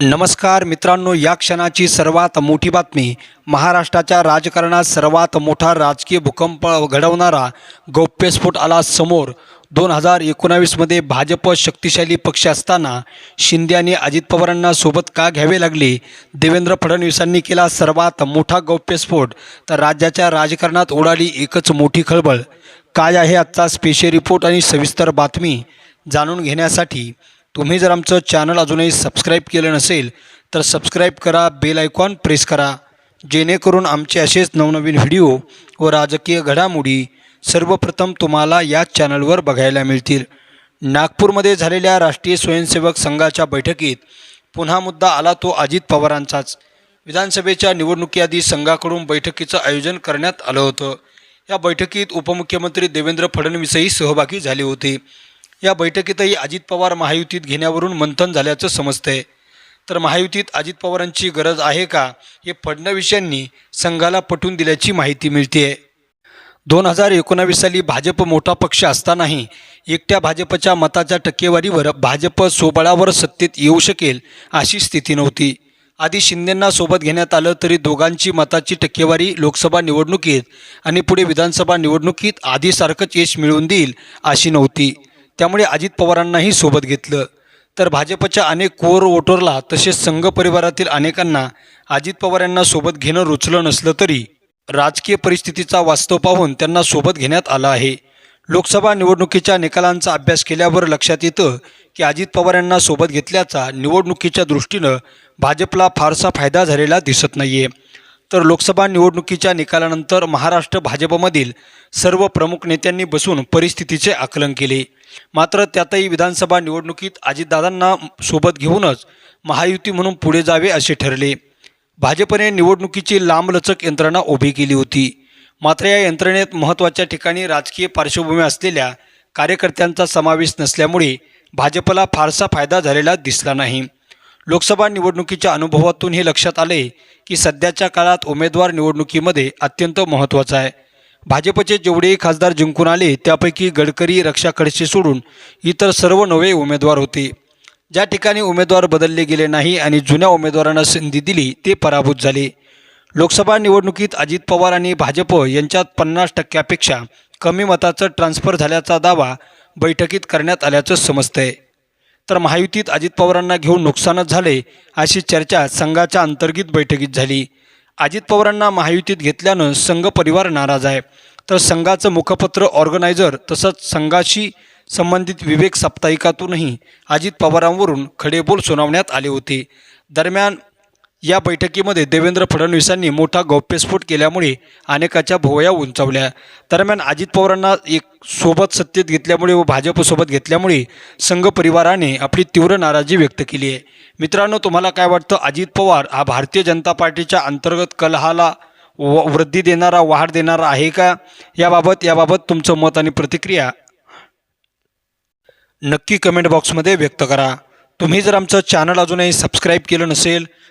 नमस्कार मित्रांनो या क्षणाची सर्वात मोठी बातमी महाराष्ट्राच्या राजकारणात सर्वात मोठा राजकीय भूकंप घडवणारा गौप्यस्फोट आला समोर. दोन हजार एकोणावीसमध्ये भाजप शक्तिशाली पक्ष असताना शिंदे आणि अजित पवारांना सोबत का घ्यावे लागले? देवेंद्र फडणवीसांनी केला सर्वात मोठा गौप्यस्फोट तर राज्याच्या राजकारणात उडाली एकच मोठी खळबळ. काय आहे आजचा स्पेशल रिपोर्ट आणि सविस्तर बातमी? जाणून घेण्यासाठी तुम्ही जर आमचं चॅनल अजूनही सबस्क्राईब केलं नसेल तर सबस्क्राईब करा बेल आयकॉन प्रेस करा. जेणेकरून आमचे असेच नवनवीन व्हिडिओ व राजकीय घडामोडी सर्वप्रथम तुम्हाला या चॅनलवर बघायला मिळतील. नागपूरमध्ये झालेल्या राष्ट्रीय स्वयंसेवक संघाच्या बैठकीत पुन्हा मुद्दा आला तो अजित पवारांचाच. विधानसभेच्या निवडणुकीआधी संघाकडून बैठकीचं आयोजन करण्यात आलं होतं. या बैठकीत उपमुख्यमंत्री देवेंद्र फडणवीसही सहभागी झाले होते. या बैठकीतही अजित पवार महायुतीत घेण्यावरून मंथन झाल्याचं समजतंय. तर महायुतीत अजित पवारांची गरज आहे का? हे फडणवीस यांनी संघाला पटवून दिल्याची माहिती मिळते दोन हजार एकोणावीस साली भाजप मोठा पक्ष असतानाही एकट्या भाजपच्या मताच्या टक्केवारीवर भाजप सोबळावर सत्तेत येऊ शकेल अशी स्थिती नव्हती. आधी शिंदेंना सोबत घेण्यात आलं तरी दोघांची मताची टक्केवारी लोकसभा निवडणुकीत आणि पुढे विधानसभा निवडणुकीत आधीसारखंच यश मिळवून देईल अशी नव्हती. त्यामुळे अजित पवारांनाही सोबत घेतलं. तर भाजपच्या अनेक कोर वोटरला तसेच संघ परिवारातील अनेकांना अजित पवार यांना सोबत घेणं रुचलं नसलं तरी राजकीय परिस्थितीचा वास्तव पाहून त्यांना सोबत घेण्यात आलं आहे. लोकसभा निवडणुकीच्या निकालांचा अभ्यास केल्यावर लक्षात येतं की अजित पवार यांना सोबत घेतल्याचा निवडणुकीच्या दृष्टीनं भाजपला फारसा फायदा झालेला दिसत नाही आहे तर लोकसभा निवडणुकीच्या निकालानंतर महाराष्ट्र भाजपमधील सर्व प्रमुख नेत्यांनी बसून परिस्थितीचे आकलन केले. मात्र त्यातही विधानसभा निवडणुकीत अजितदादांना सोबत घेऊनच महायुती म्हणून पुढे जावे असे ठरले. भाजपने निवडणुकीची लांबलचक यंत्रणा उभी केली होती. मात्र या यंत्रणेत महत्त्वाच्या ठिकाणी राजकीय पार्श्वभूमी असलेल्या कार्यकर्त्यांचा समावेश नसल्यामुळे भाजपला फारसा फायदा झालेला दिसला नाही. लोकसभा निवडणुकीच्या अनुभवातून हे लक्षात आले की सध्याच्या काळात उमेदवार निवडणुकीमध्ये अत्यंत महत्त्वाचा आहे. भाजपचे जेवढेही खासदार जिंकून आले त्यापैकी गडकरी रक्षा खडसे सोडून इतर सर्व नवे उमेदवार होते. ज्या ठिकाणी उमेदवार बदलले गेले नाही आणि जुन्या उमेदवारांना संधी दिली ते पराभूत झाले. लोकसभा निवडणुकीत अजित पवार आणि भाजप यांच्यात पन्नास टक्क्यापेक्षा कमी मताचं ट्रान्स्फर झाल्याचा दावा बैठकीत करण्यात आल्याचं समजतंय. तर महायुतीत अजित पवारांना घेऊन नुकसानच झाले अशी चर्चा संघाच्या अंतर्गत बैठकीत झाली. अजित पवारांना महायुतीत घेतल्यानं संघ परिवार नाराज आहे. तर संघाचं मुखपत्र ऑर्गनायझर तसंच संघाशी संबंधित विवेक साप्ताहिकातूनही अजित पवारांवरून खडेबोल सुनावण्यात आले होते. दरम्यान या बैठकीमध्ये देवेंद्र फडणवीसांनी मोठा गौप्यस्फोट केल्यामुळे अनेकाच्या भोवया उंचावल्या. दरम्यान अजित पवारांना एक सोबत सत्तेत घेतल्यामुळे व भाजपसोबत घेतल्यामुळे संघ परिवाराने आपली तीव्र नाराजी व्यक्त केली आहे. मित्रांनो तुम्हाला काय वाटतं? अजित पवार हा भारतीय जनता पार्टीच्या अंतर्गत कलहाला व वृद्धी देणारा वाढ देणारा आहे का? याबाबत याबाबत तुमचं मत आणि प्रतिक्रिया नक्की कमेंट बॉक्समध्ये व्यक्त करा. तुम्ही जर आमचं चॅनल अजूनही सबस्क्राईब केलं नसेल